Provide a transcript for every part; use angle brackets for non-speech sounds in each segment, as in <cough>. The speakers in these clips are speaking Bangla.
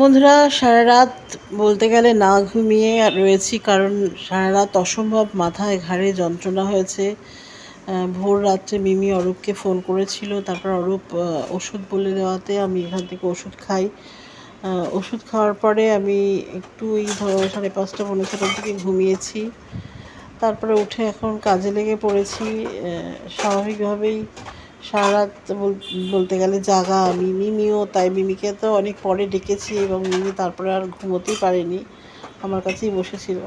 বন্ধুরা, সারা রাত বলতে গেলে না ঘুমিয়ে রয়েছি কারণ সারা রাত অসম্ভব মাথায় ঘাড়ে যন্ত্রণা হয়েছে। ভোর রাত্রে মিমি অরূপকে ফোন করেছিল, তারপর অরূপ ওষুধ বলে দেওয়াতে আমি এখান থেকে ওষুধ খাই। ওষুধ খাওয়ার পরে আমি একটু এই ধরো সাড়ে পাঁচটা, পনেরো ছটার দিকে ঘুমিয়েছি। তারপরে উঠে এখন কাজে লেগে পড়েছি। স্বাভাবিকভাবেই সারা বলতে গেলে জাগা আমি মিমিও তাই মিমিকে তো অনেক পরে ডেকেছি এবং মিমি তারপরে আর ঘুমোতেই পারেনি, আমার কাছেই বসেছিল।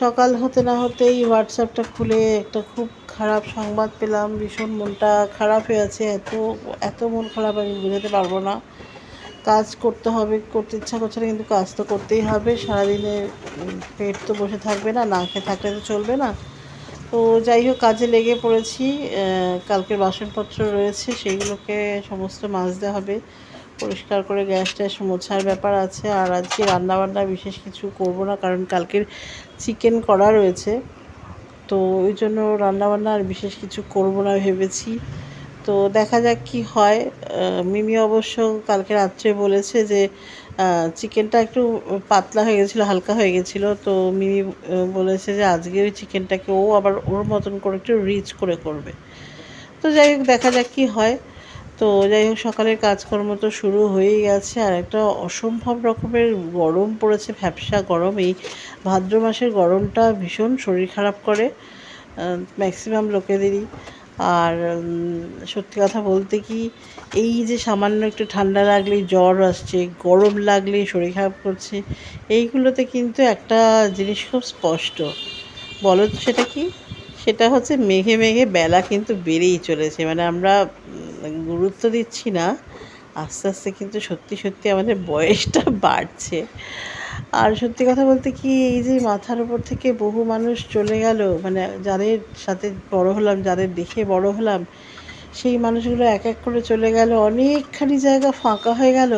সকাল হতে না হতেই হোয়াটসঅ্যাপটা খুলে একটা খুব খারাপ সংবাদ পেলাম, ভীষণ মনটা খারাপ হয়ে আছে, এত এত মন খারাপ আমি বোঝাতে পারব না। কাজ করতে হবে, করতে ইচ্ছা করছে না, কিন্তু কাজ তো করতেই হবে, সারাদিনে পেট তো বসে থাকবে না না খেয়ে থাকলে তো চলবে না। তো যাই হোক, কাজে লেগে পড়েছি। কালকের বাসনপত্র রয়েছে, সেইগুলোকে সমস্ত মাজতে হবে। পরিষ্কার করে গ্যাস ট্যাস মোছার ব্যাপার আছে। আর আজকে রান্নাবান্না বিশেষ কিছু করব না, কারণ কালকের চিকেন করা রয়েছে। তো ওই জন্য রান্নাবান্না আর বিশেষ কিছু করব না ভেবেছি। তো দেখা যাক কি হয়। মিমি অবশ্য কালকে রাত্রে বলেছে যে চিকেনটা একটু পাতলা হয়ে গেছিল, হালকা হয়ে গেছিল, তো মিমি বলেছে যে আজকে ওই চিকেনটাকে ও আবার ওর মতন করে একটু রিচ করে করবে। তো যাই হোক, দেখা যাক কী হয়। তো যাই হোক, সকালের কাজকর্ম তো শুরু হয়েই গেছে, আর একটা অসম্ভব রকমের গরম পড়েছে ভ্যাপসা গরম। এই ভাদ্র মাসের গরমটা ভীষণ শরীর খারাপ করে ম্যাক্সিমাম লোকেদেরই। আর সত্যি কথা বলতে কি, এই যে সামান্য একটু ঠান্ডা লাগলেই জ্বর আসছে, গরম লাগলেই শরীর খারাপ করছে, এইগুলোতে কিন্তু একটা জিনিস খুব স্পষ্ট। বলো তো সেটা কি? সেটা হচ্ছে মেঘে মেঘে বেলা কিন্তু বেড়েই চলেছে। মানে আমরা গুরুত্ব দিচ্ছি না, আস্তে আস্তে কিন্তু সত্যি সত্যি আমাদের বয়সটা বাড়ছে। আর সত্যি কথা বলতে কি, এই যে মাথার উপর থেকে বহু মানুষ চলে গেল মানে যাদের সাথে বড় হলাম, যাদের দেখে বড় হলাম, সেই মানুষগুলো এক এক করে চলে গেল, অনেকখানি জায়গা ফাঁকা হয়ে গেল।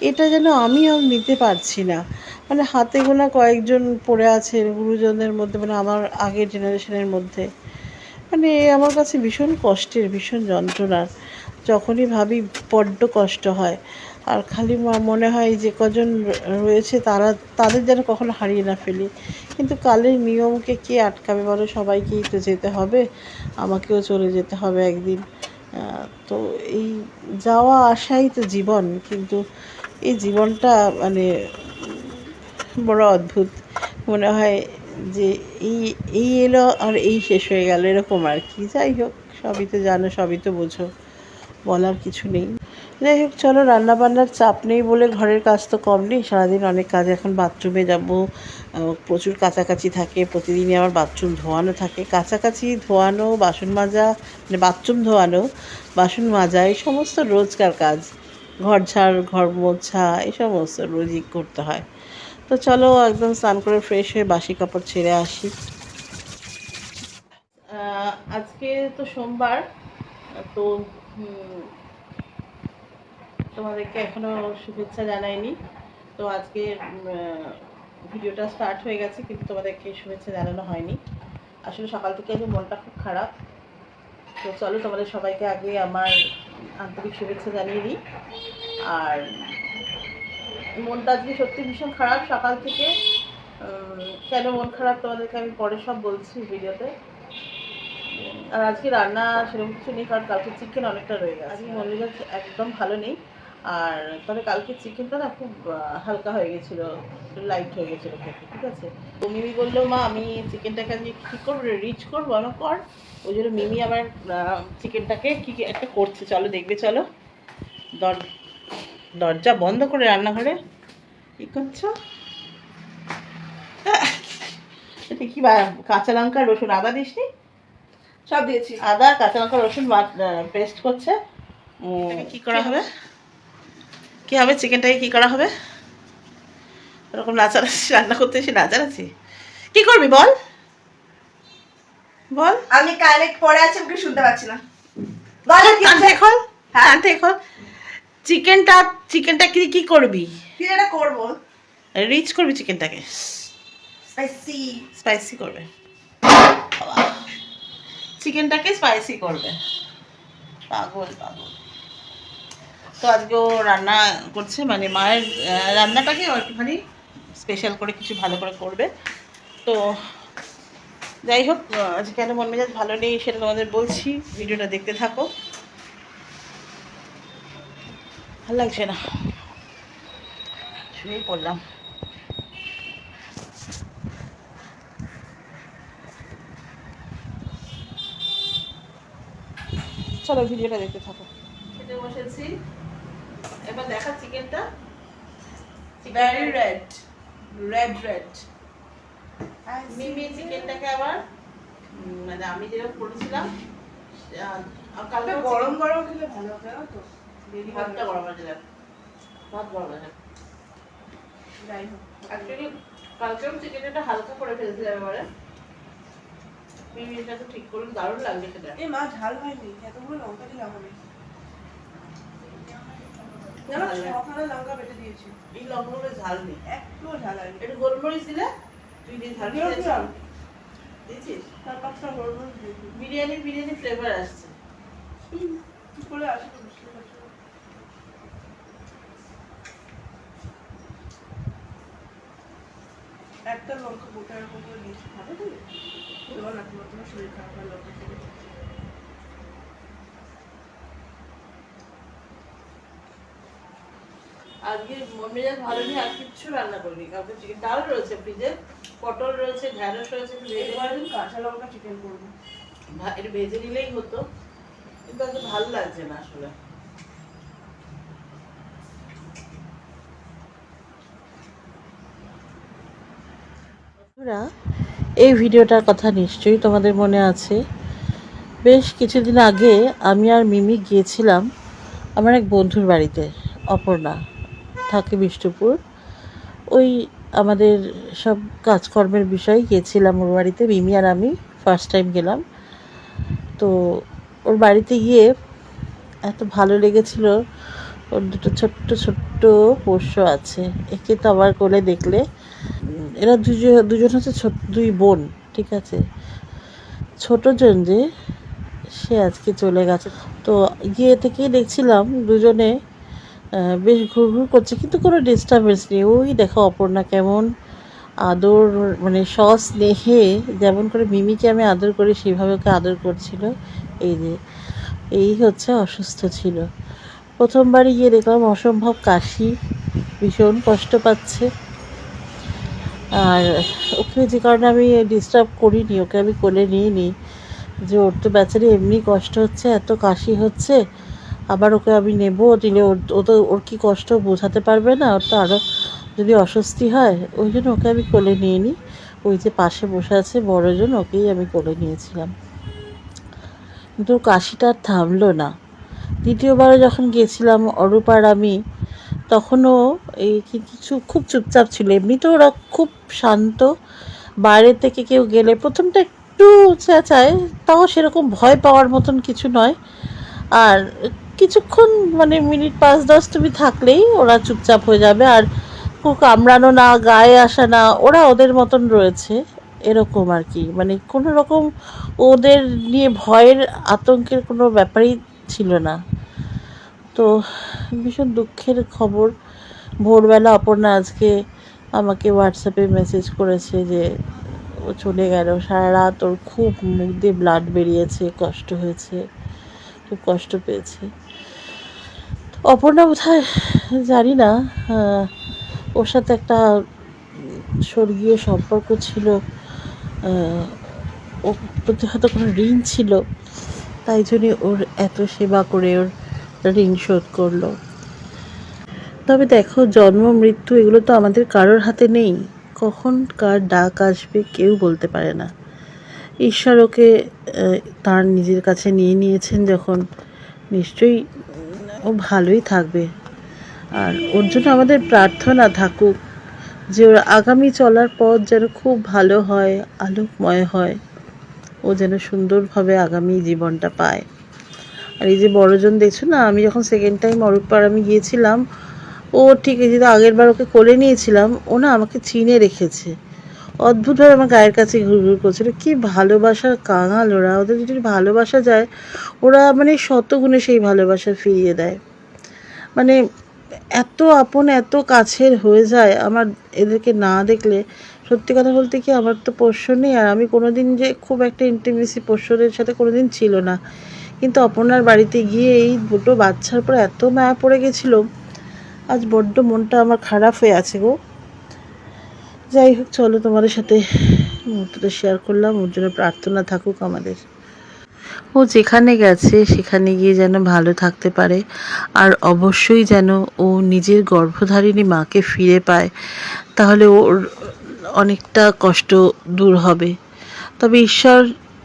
এটা যেন আমি আর নিতে পারছি না। মানে হাতে গোনা কয়েকজন পড়ে আছে গুরুজনদের মধ্যে মানে আমার আগের জেনারেশনের মধ্যে। মানে আমার কাছে ভীষণ কষ্টের, ভীষণ যন্ত্রণার। যখনই ভাবি বড্ড কষ্ট হয়। আর খালি মনে হয় যে কজন রয়েছে তারা, তাদের যেন কখনো হারিয়ে না ফেলি। কিন্তু কালের নিয়মকে কে আটকাবে বলো? সবাইকেই তো যেতে হবে। আমাকেও চলে যেতে হবে একদিন। তো এই যাওয়া আসাই তো জীবন। কিন্তু এই জীবনটা মানে বড় অদ্ভুত। মনে হয় যে এই এই এলো আর এই শেষ হয়ে গেল, এরকম আর কি। যাই হোক, সবই তো জানো, সবই তো বোঝো। বলার কিছু নেই। যাই হোক, চলো রান্নাবান্নার চাপ নেই বলে ঘরের কাজ তো কম নেই। সারাদিন অনেক কাজ, এখন বাথরুমে যাব। প্রচুর কাছাকাছি থাকে, প্রতিদিনই আমার বাথরুম ধোয়ানো থাকে। কাছাকাছি ধোয়ানো, বাসন মাজা মানে বাথরুম ধোয়ানো, বাসন মাজা, এই সমস্ত রোজকার কাজ। ঘর ঝাড়, ঘর মোছা, এই সমস্ত রোজই করতে হয়। তো চলো একদম স্নান করে ফ্রেশ হয়ে বাসি কাপড় ছেড়ে আসি। আজকে তো সোমবার, তো তোমাদেরকে এখনও শুভেচ্ছা জানাইনি। তো আজকে ভিডিওটা স্টার্ট হয়ে গেছে, কিন্তু তোমাদেরকে শুভেচ্ছা জানানো হয়নি। আসলে সকাল থেকে আজকে মনটা খুব খারাপ। তো চলো তোমাদের সবাইকে আগে আমার আন্তরিক শুভেচ্ছা জানিয়ে দিই। আর মনটা আজকে সত্যি ভীষণ খারাপ। সকাল থেকে কেন মন খারাপ তোমাদেরকে আমি পরে সব বলছি ভিডিওতে। আর আজকে রান্না সেরকম কিছু নেই, কারণ কালকে চিকেন অনেকটা রয়ে গেছে। আজকে মন একদম ভালো নেই। আর তবে কালকে চিকেনটা না খুব হালকা হয়ে গেছিল লাইট হয়ে গেছিল খেতে ঠিক আছে? তো মিমি বলল মা আমি চিকেনটাকে আজকে কী করব রিচ করব? আমার কর। ওই জন্য মিমি আবার চিকেনটাকে কী কী একটা করছে চলো দেখবে চলো। দর দরজা বন্ধ করে রান্নাঘরে। কী করছ? <laughs> এটা কি কাঁচা লঙ্কা রসুন আদা দিসনি? সব দিয়েছি। আদা কাঁচা লঙ্কা রসুন পেস্ট করছে। কি করা হবে? কি হবে? চিকেনটাকে কি করা হবে? ওরকম নাচানাচি রান্না করতে এসে নাচানাচি। কি করবি বল? বল। আমি কানেক্ট পরে আছি ওকে শুনতে পাচ্ছি না। বলো খোল চিকেনটা চিকেনটা কি কি করবি? কি এটা করব। রিচ করবি চিকেনটাকে? স্পাইসি। স্পাইসি করবে। চিকেনটাকে স্পাইসি করবে। পাগল পাগল। তো আজকে ও রান্না করছে মানে মায়ের রান্নাটাকে একটুখানি স্পেশাল করে কিছু ভালো করে করবে। তো যাই হোক আজকে কেন মন মেজাজ ভালো নেই সেটা তোমাদের বলছি, ভিডিওটা দেখতে থাকো। ভালো লাগছে না। শুয়েই পড়লাম। চলো ভিডিওটা দেখতে থাকো। খেতে বসেছি। এবার দেখা চিকেনটা। ভেরি রেড রেড রেড মিমি চিকেনটাকে আবার মানে আমি যেরকম করেছিলাম কালকে গরম গরম খেলে ভালো হবে তো? ভাতটা গরম। আছে ভাত গরম আছে যাই হোক। অ্যাকচুয়ালি কালকেও চিকেনটা হালকা করে ফেলছিলাম এবারে। তো ঠিক করুন দারুণ লাগবে খেতে। মা ঝাল হয়নি। এতগুলো লঙ্কা দিলাম আমি। ছখানা লঙ্কা বেটে দিয়েছি। এই লঙ্কাগুলো ঝাল নেই। একটু ঝাল হয়নি। একটু গোলমরিচ দিলে তুই দিয়ে ঝাল দিয়েছিস? চার পাঁচটা হলুদ দিয়েছি। বিরিয়ানি বিরিয়ানি ফ্লেভার আসছে। কি করে আসে একটা লঙ্কা গোটা এরকম করে দিয়েছি খাবে তুমি তোমার তোমার শরীর খারাপ লঙ্কা আজকে মেজাজ ভালো নেই আর কিচ্ছু রান্না করিনি। কালকে চিকেন ডাল রয়েছে ফ্রিজে পটল রয়েছে ঢ্যাঁড়স রয়েছে কাঁচা লঙ্কা চিকেন করব। একটু ভেজে নিলেই হতো কিন্তু আজকে ভালো লাগছে না আসলে। এই ভিডিওটার কথা নিশ্চয়ই তোমাদের মনে আছে। বেশ কিছুদিন আগে আমি আর মিমি গিয়েছিলাম আমার এক বন্ধুর বাড়িতে অপর্ণা। থাকে বিষ্ণুপুর। ওই আমাদের সব কাজকর্মের বিষয়ে গিয়েছিলাম ওর বাড়িতে, মিমি আর আমি ফার্স্ট টাইম গেলাম। তো ওর বাড়িতে গিয়ে এত ভালো লেগেছিল, ওর দুটো ছোট্ট ছোট্ট পোষ্য আছে, একে তো আবার কোলে দেখলে। এরা দুজন দুজন হচ্ছে ছোট, দুই বোন, ঠিক আছে? ছোট জন যে, সে আজকে চলে গেছে। তো গিয়ে থেকেই দেখছিলাম দুজনে বেশ ঘুর ঘুর করছে, কিন্তু কোনো ডিস্টারবেন্স নেই। ওই দেখো অপর্ণা কেমন আদর মানে সস স্নেহে যেমন করে মিমিকে আমি আদর করি, সেভাবে ওকে আদর করছিল। এই যে, এই হচ্ছে অসুস্থ ছিল। প্রথমবারই গিয়ে দেখলাম অসম্ভব কাশি, ভীষণ কষ্ট পাচ্ছে। আর ওকে যে কারণে আমি ডিস্টার্ব করিনি, ওকে আমি কোলে নিয়ে নিই। যে ওর তো বেচারি এমনি কষ্ট হচ্ছে, এত কাশি হচ্ছে আবার ওকে আমি নেব দিলে ওর, ও তো, ওর কি কষ্ট বোঝাতে পারবে না, ওর তো আরও যদি অস্বস্তি হয়, ওই জন্য ওকে আমি কোলে নিয়ে নিই ওই যে পাশে বসে আছে বড়জন, ওকেই আমি কোলে নিয়েছিলাম। কিন্তু কাশিটা আর থামলো না। দ্বিতীয়বারে যখন গিয়েছিলাম অরূপ আর আমি, তখনও এই কিছু খুব চুপচাপ ছিল। এমনিতে ওরা খুব শান্ত। বাইরে থেকে কেউ গেলে প্রথমটা একটু চেঁচায়, তাও সেরকম ভয় পাওয়ার মতন কিছু নয়। আর কিছুক্ষণ মানে মিনিট পাঁচ দশ তুমি থাকলেই ওরা চুপচাপ হয়ে যাবে। আর খুব কামড়ানো না, গায়ে আসা না, ওরা ওদের মতন রয়েছে। এরকম আর কি। মানে কোনো রকম ওদের নিয়ে ভয়ের আতঙ্কের কোনো ব্যাপারই ছিল না। তো ভীষণ দুঃখের খবর। ভোরবেলা অপর্ণা আজকে আমাকে হোয়াটসঅ্যাপে মেসেজ করেছে যে, ও চলে গেল। সারা রাত ওর খুব মুখ দিয়ে ব্লাড বেরিয়েছে, কষ্ট হয়েছে, খুব কষ্ট পেয়েছে। অপর্ণা বোধহয় জানি না ওর সাথে একটা স্বর্গীয় সম্পর্ক ছিল ওর প্রতি হয়তো কোনো ঋণ ছিল, তাই জন্যে ওর এত সেবা করে ওর ঋণ শোধ করল। তবে দেখো, জন্ম, মৃত্যু এগুলো তো আমাদের কারোর হাতে নেই, কখন কার ডাক আসবে কেউ বলতে পারে না। ঈশ্বর ওকে তার নিজের কাছে নিয়ে নিয়েছেন যখন, নিশ্চয়ই ও ভালোই থাকবে। আর ওর জন্য আমাদের প্রার্থনা থাকুক যে ওর আগামী চলার পথ যেন খুব ভালো হয়, আলোকময় হয়। ও যেন সুন্দরভাবে আগামী জীবনটা পায়। আর এই যে বড়জন দেখছ না, আমি যখন সেকেন্ড টাইম অরূপপার আমি গিয়েছিলাম, ও ঠিক এই যে আগের বার ওকে কোলে নিয়েছিলাম, ও না আমাকে চিনে রেখেছে। অদ্ভুতভাবে আমার গায়ের কাছে ঘুরঘুর করছিল। কি ভালোবাসার কাঙাল ওরা। ওদের যদি ভালোবাসা যায়, ওরা মানে শতগুণে সেই ভালোবাসা ফিরিয়ে দেয়। মানে এত আপন, এত কাছের হয়ে যায় আমার এদেরকে না দেখলে। সত্যি কথা বলতে কি আমার তো পোষ্য নেই। আর আমি কোনোদিন যে খুব একটা ইন্টিমেসি পোষ্যদের সাথে কোনোদিন ছিল না। কিন্তু অপর্ণার বাড়িতে গিয়ে এই দুটো বাচ্চার পর এত মায়া পড়ে গেছিল। আজ বড্ড মনটা আমার খারাপ হয়ে আছে গো। যাই হোক, চলো তোমাদের সাথে মুহূর্তটা শেয়ার করলাম। ওর জন্য প্রার্থনা থাকুক আমাদের। ও যেখানে গেছে, সেখানে গিয়ে যেন ভালো থাকতে পারে। আর অবশ্যই যেন ও নিজের গর্ভধারিণী মাকে ফিরে পায়, তাহলে ওর অনেকটা কষ্ট দূর হবে। তবে ঈশ্বর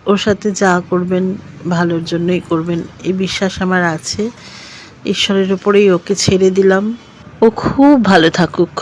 ওর সাথে যা করবেন, ভালোর জন্যই করবেন। এই বিশ্বাস আমার আছে। ঈশ্বরের উপরেই ওকে ছেড়ে দিলাম। ও খুব ভালো থাকুক।